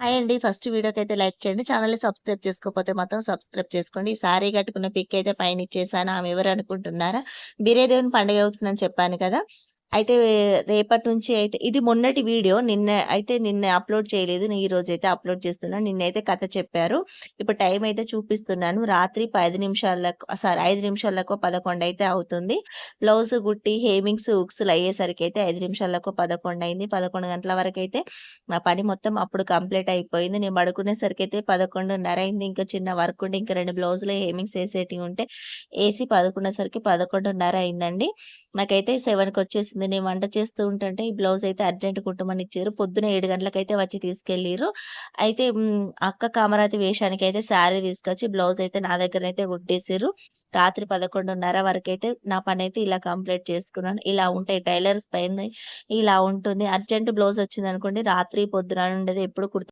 Hi అండి. First అయితే like చేయండి. ఛానల్ని సబ్స్క్రైబ్ చేసుకోకపోతే మాత్రం సబ్స్క్రైబ్ చేసుకోండి. ఈ సారీ కట్టుకున్న పిక్ అయితే పైన ఇచ్చేసాను. ఆమె ఎవరు అనుకుంటున్నారా? బీరేదేవుని పండుగ అవుతుందని చెప్పాను కదా! అయితే రేపటి నుంచి అయితే ఇది మొన్నటి వీడియో. నిన్న అయితే నిన్న అప్‌లోడ్ చేయలేదు. నేను ఈ రోజైతే అప్‌లోడ్ చేస్తున్నాను. నిన్నైతే కథ చెప్పారు. ఇప్పుడు టైం అయితే చూపిస్తున్నాను. రాత్రి పది నిమిషాలకు సారీ 5 నిమిషాలకో 11 అయితే అవుతుంది. బ్లౌజ్ కుట్టి హేమింగ్స్, ఉక్సులు అయ్యేసరికి అయితే ఐదు నిమిషాలకు పదకొండు అయింది. 11 గంటల వరకైతే నా పని మొత్తం అప్పుడు కంప్లీట్ అయిపోయింది. నేను పడుకునేసరికి అయితే పదకొండున్నర అయింది. ఇంకా చిన్న వర్క్ ఉండి ఇంకా రెండు బ్లౌజులు హేమింగ్స్ వేసేటివి ఉంటే వేసి పడుకునేసరికి 11:30 అయిందండి. నాకైతే 7కి వచ్చేసింది. నేను వంట చేస్తూ ఉంటుంటే ఈ బ్లౌజ్ అయితే అర్జెంట్ కుట్టమని ఇచ్చారు పొద్దున ఏడు గంటలకైతే వచ్చి తీసుకెళ్ళారు అయితే అక్క కామరాతి వేషానికైతే శారీ తీసుకొచ్చి బ్లౌజ్ అయితే నా దగ్గర అయితే కుట్టేసిర్రు. రాత్రి పదకొండున్నర వరకు అయితే నా పని అయితే ఇలా కంప్లీట్ చేసుకున్నాను. ఇలా ఉంటాయి టైలర్స్ పైన ఇలా ఉంటుంది. అర్జెంట్ బ్లౌజ్ వచ్చిందనుకోండి రాత్రి పొద్దున ఉండేది ఎప్పుడు కుడుతుంది